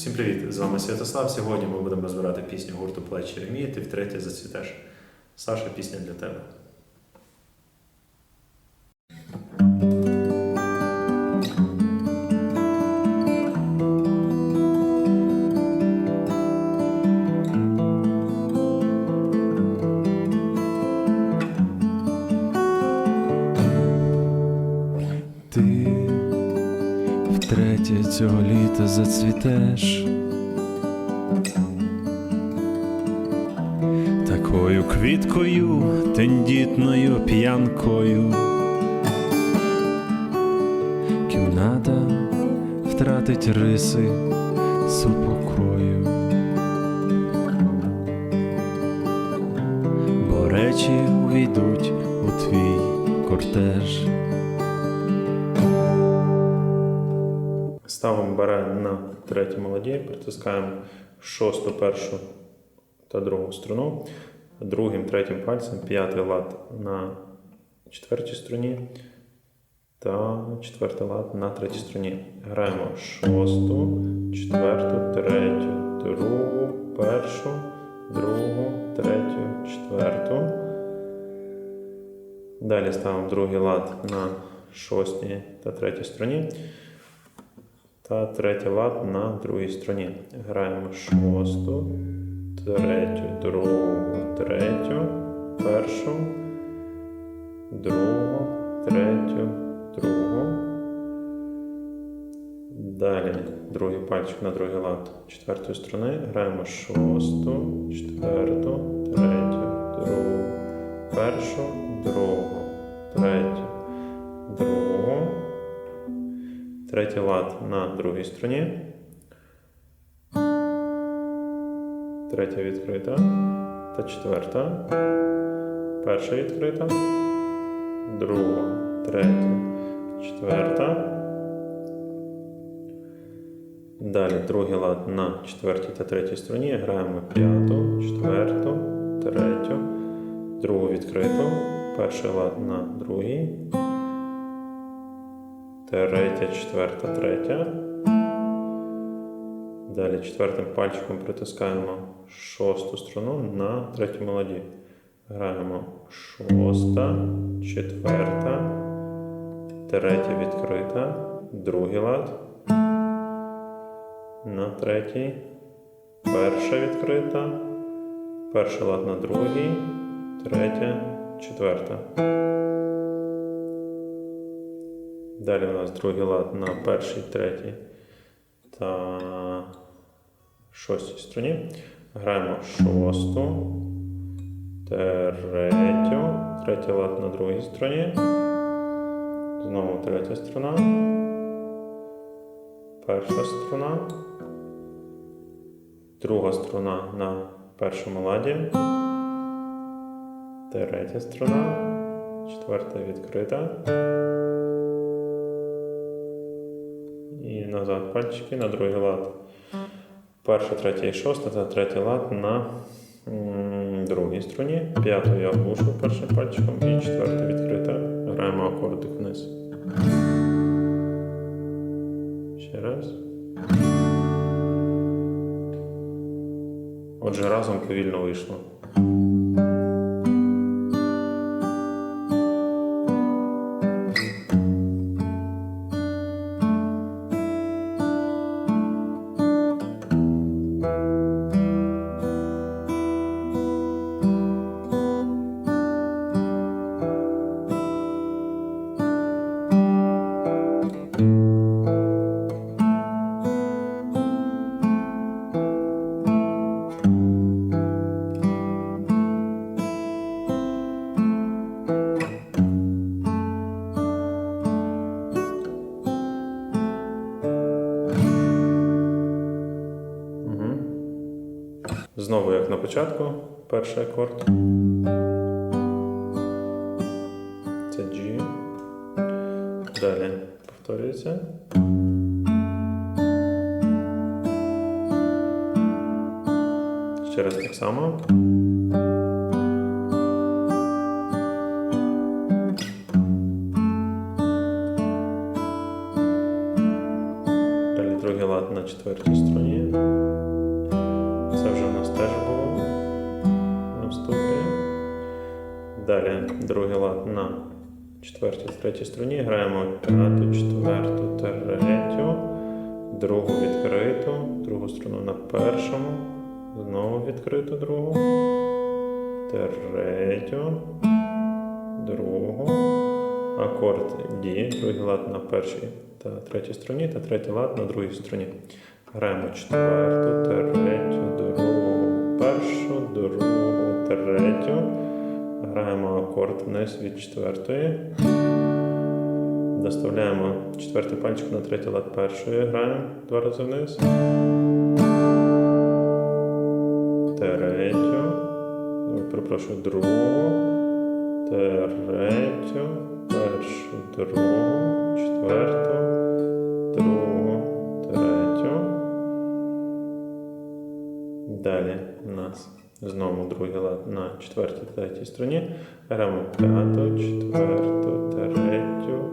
Всім привіт! З вами Святослав. Сьогодні ми будемо розбирати пісню гурту Плечі Ремії. Ти втретє зацвітеш. Саша, пісня для тебе. Зацвітеш. Такою квіткою, тендітною п'янкою. Кімната втратить риси супокою. Бо речі увійдуть у твій кортеж. Ставимо баре на третю молоді, притискаємо шосту, першу та другу струну. Другим, третім пальцем п'ятий лад на четвертій струні та четвертий лад на третій струні. Граємо шосту, четверту, третю, другу, першу, другу, третю, четверту. Далі ставимо другий лад на шостій та третій струні. Та третій лад на другій струні. Граємо шосту, третю, другу, третю, першу, другу, третю, другу. Далі другий пальчик на другий лад четвертої струни. Граємо шосту, четверту, третю, другу, першу, другу, третю, другу. Третій лад на другій струні. Третя відкрита та четверта. Перша відкрита. Друга, третя, четверта. Далі другий лад на четвертій та третій струні. Граємо п'яту, четверту, третю, другу відкриту. Перший лад на другій. Третя, четверта, третя. Далі четвертим пальчиком притискаємо шосту струну на третю молоді. Граємо шоста, четверта, третя відкрита, другий лад. На третій. Перша відкрита. Перший лад на другій, третя, четверта. Далі у нас другий лад на першій, третій та шостій струні. Граємо шосту, третю, третій лад на другій струні. Знову третя струна. Перша струна. Друга струна на першому ладі. Третя струна. Четверта відкрита. Назад пальчики на другий лад. Перша, третя і шоста та третій лад на другій струні. П'яту я оглушив першим пальчиком і четверта відкрита. Граємо акордик вниз. Ще раз. Отже, разом повільно вийшло. Знову, як на початку, перший акорд. Це G. Далі повторюється. Ще раз так само. Далі другий лад на четвертій струні. Вже у нас теж було на вступі. Далі другий лад на четвертій, третій струні. Граємо п'яту, четверту, третю, другу відкриту, другу струну на першому, знову відкриту другу, третю, другу, акорд D, другий лад на першій та третій струні, та третій лад на другій струні. Граємо четверту, третю, другу, першу, другу, третю. Граємо акорд вниз від четвертої. Доставляємо четвертий пальчик на третій лад першої. Граємо два рази вниз. Третю. Перепрошую, другу. Третю. Першу, другу, четверту, Далі у нас знову другий лад на четвертій третій струні. Беремо п'яту, четверту, третю,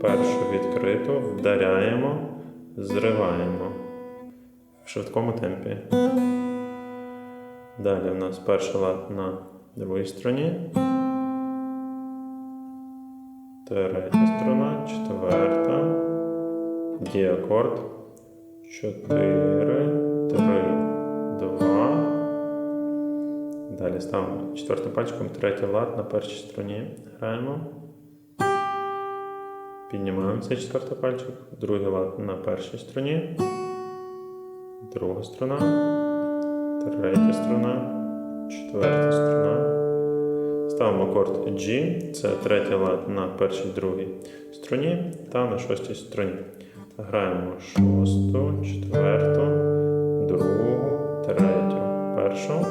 першу відкриту, вдаряємо, зриваємо в швидкому темпі. Далі у нас перший лад на другій струні. Третя струна, четверта. Діакорд. Чотири, три, два. Далі ставимо четвертим пальчиком третій лад на першій струні. Граємо. Піднімаємо цей четвертий пальчик. Другий лад на першій струні. Друга струна. Третя струна. Четверта струна. Ставимо акорд G, це третій лад на першій другій струні та на шостій струні. Граємо шосту, четверту, другу, першу,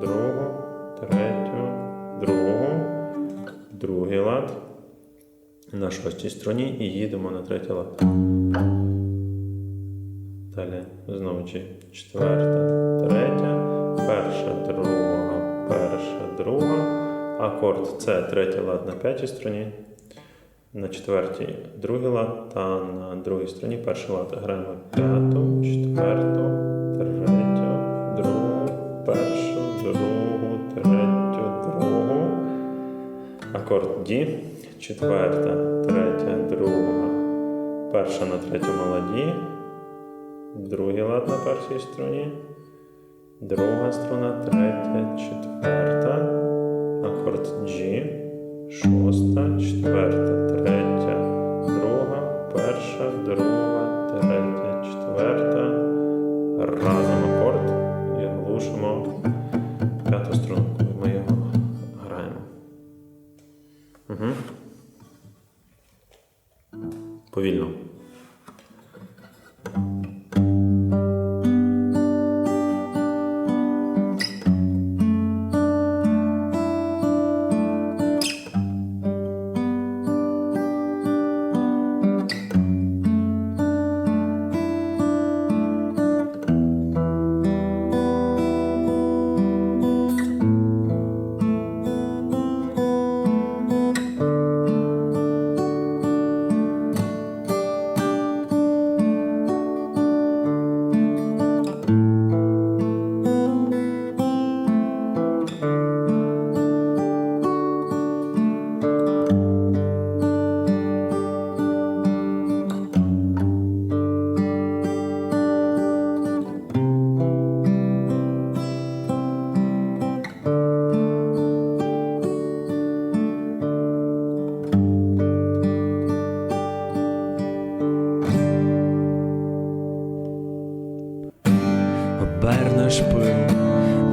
другу, третю, другу, другий лад на шостій струні і їдемо на третій лад. Далі знову четверта, третя, перша, друга, перша, друга. Акорд це третій лад на п'ятій струні, на четвертій другий лад та на другій струні перший лад. Граємо п'яту, четверту, третю, другу, третю, другу. Акорд D, четверта, третя, друга, перша на третьому ладі, другий лад на першій струні, друга струна, третя, четверта. Акорд G, шоста, четверта, третя, друга, перша, друга, третя, четверта. Разом п'яту струну, коли ми його граємо. Угу. Повільно.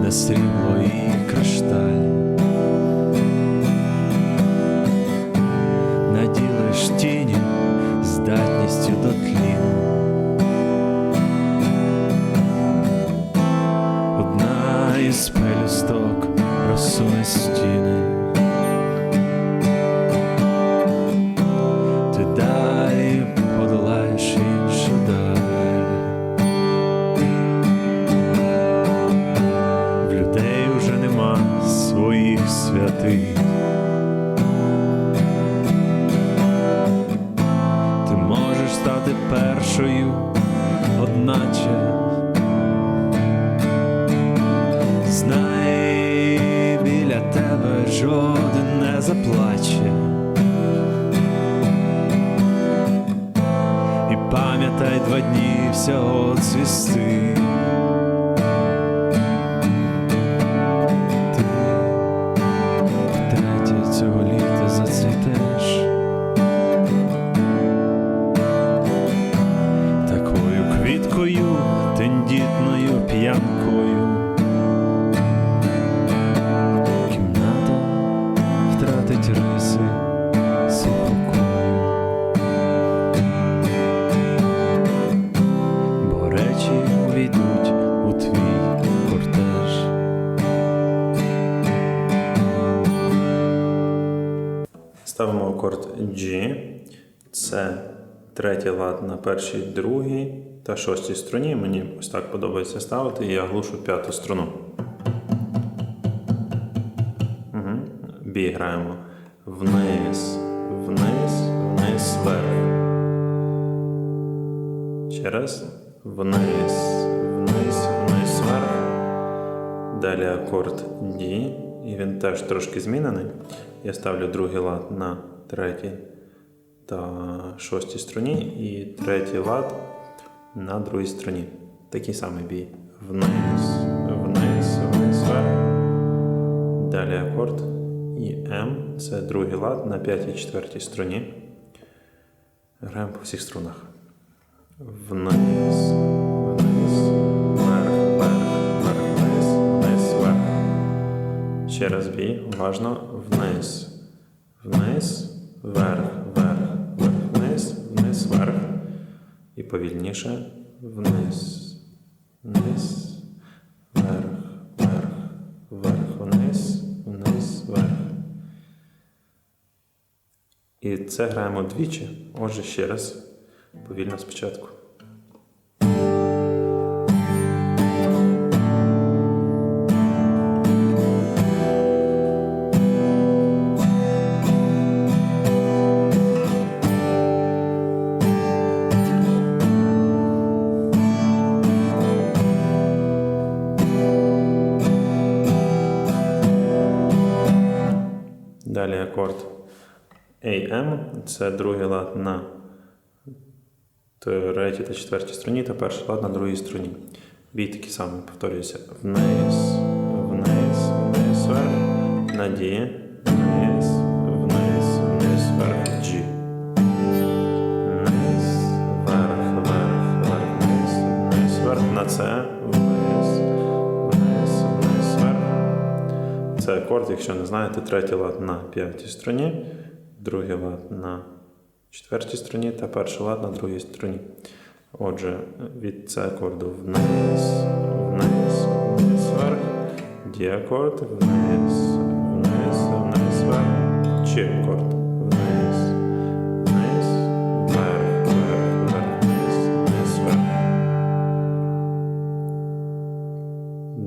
На срібло і кришталь. душею, одначе знай біля тебе жоден не заплаче, і пам'ятай два дні всього цвісти. G. Це третій лад на першій, другій та шостій струні. Мені ось так подобається ставити, і я глушу п'яту струну. Угу. Бі граємо вниз, вниз, вниз, вверх. Ще раз. Вниз, вниз, вниз, вверх. Далі акорд D, і він теж трошки змінений. Я ставлю другий лад на третій та шостій струні, і третій лад на другій струні. Такий самий бій. Вниз, вниз, вниз, вверх. Далі акорд і М. Це другий лад на п'ятій четвертій струні. Граємо по всіх струнах. Вниз, вниз, вверх, вверх, вверх, вниз, вниз, вверх. Ще раз бій, уважно. Вниз, вниз, вверх, вверх, вверх, вниз, вниз, вверх. І повільніше. Вниз, вниз, вверх, вверх, вверх, вниз, вниз, вверх. І це граємо двічі. Отже, ще раз. Повільно спочатку. Далі акорд AM. Це другий лад на третій та четвертій струні та перший лад на другій струні. Бій такий самий повторюється. Вниз, вниз, вниз, вверх. надія, Вниз, Це акорд, якщо не знаєте, третій лад на п'ятій струні, другий лад на четвертій струні та перший лад на другій струні. Отже, від це акорду вниз, вниз, вниз, вверх, діакорд, вниз, вниз, вниз, вверх, чи акорд, вниз, вниз.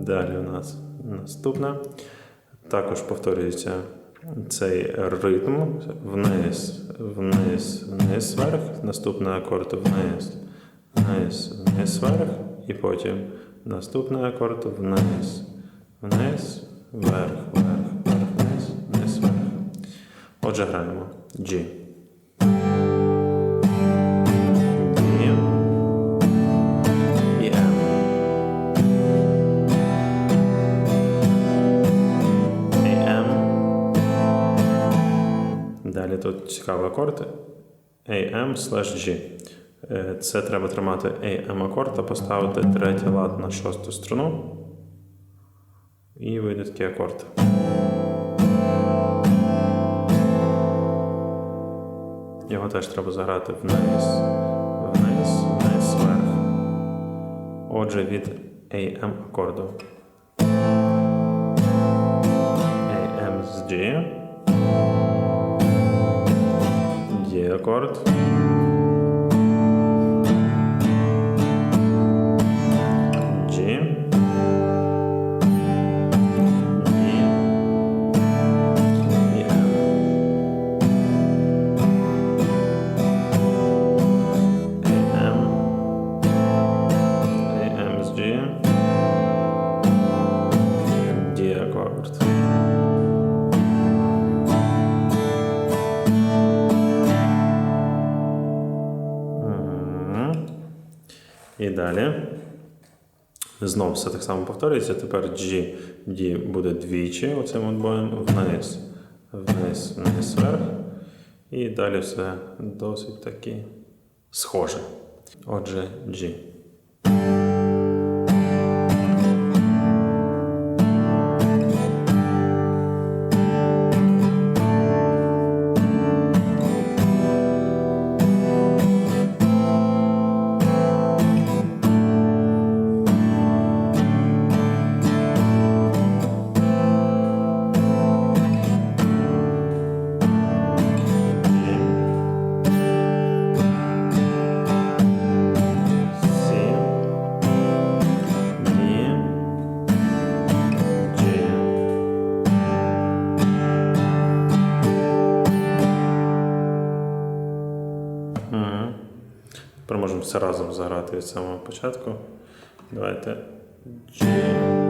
Далі у нас наступне. Також повторюється цей ритм вниз, вниз, вниз, вверх. Наступний акорд вниз, вниз, вниз, вверх. І потім наступний акорд вниз, вниз, вверх, вверх, вверх, вниз, вниз, вверх. Отже, граємо G. тут цікавий акорд. AM slash G. Е, Це треба тримати AM акорд та поставити третій лад на шосту струну. І вийде такий акорд. Його теж треба заграти вниз, вниз, вниз, вверх. Отже, від AM акорду. AM з G. acorde. І далі. Знову все так само повторюється. Тепер G, D буде двічі оцим отбоєм вниз, вниз, вниз, вверх. І далі все досить таки схоже. Отже, G. Мгм. Тепер можемо все разом заграти від самого початку. Давайте. G.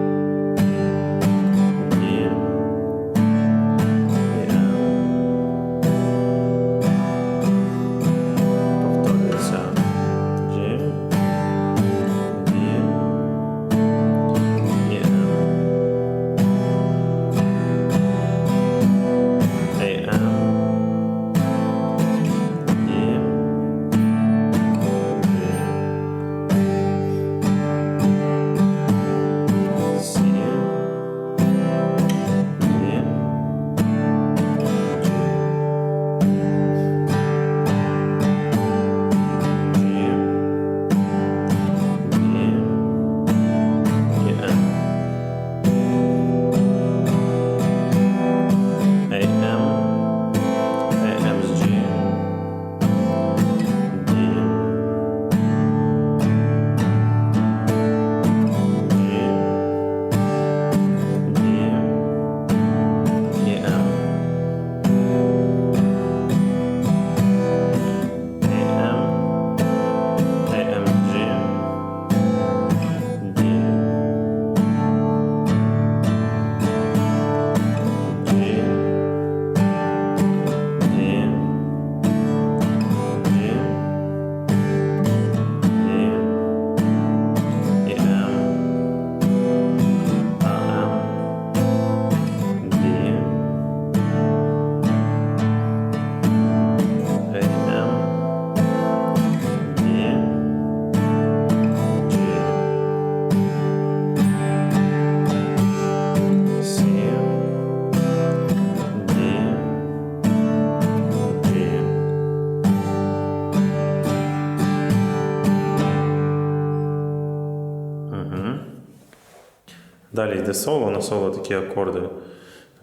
Далі йде соло. На соло такі акорди.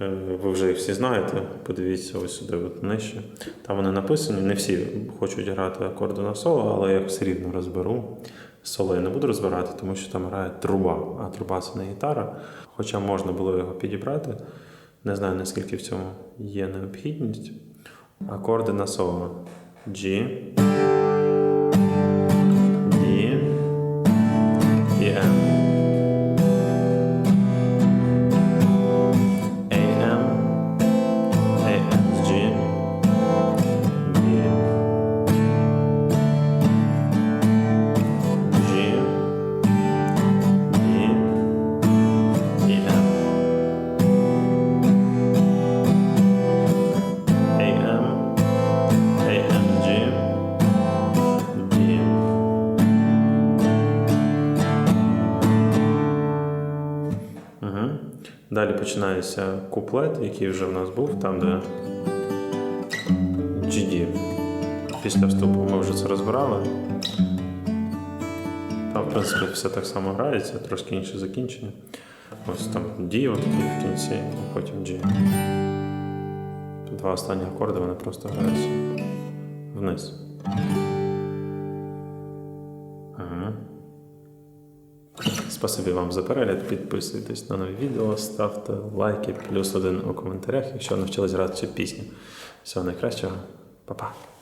е, Ви вже їх всі знаєте. Подивіться ось сюди от нижче. Там вони написані. Не всі хочуть грати акорди на соло, але я їх все рівно розберу. Соло я не буду розбирати, тому що там грає труба, а труба це не гітара. Хоча можна було його підібрати. Не знаю, наскільки в цьому є необхідність. Акорди на соло. G. Далі починається куплет, який вже в нас був, там, де GD. Після вступу ми вже це розбирали. Там, в принципі, все так само грається, трошки інше закінчення. Ось там D в кінці, і потім G. Два останні акорди вони просто граються вниз. Спасибі вам за перегляд. Підписуйтесь на нові відео, ставте лайки, плюс один у коментарях, якщо навчились грати цю пісню. Всього найкращого, Па-па.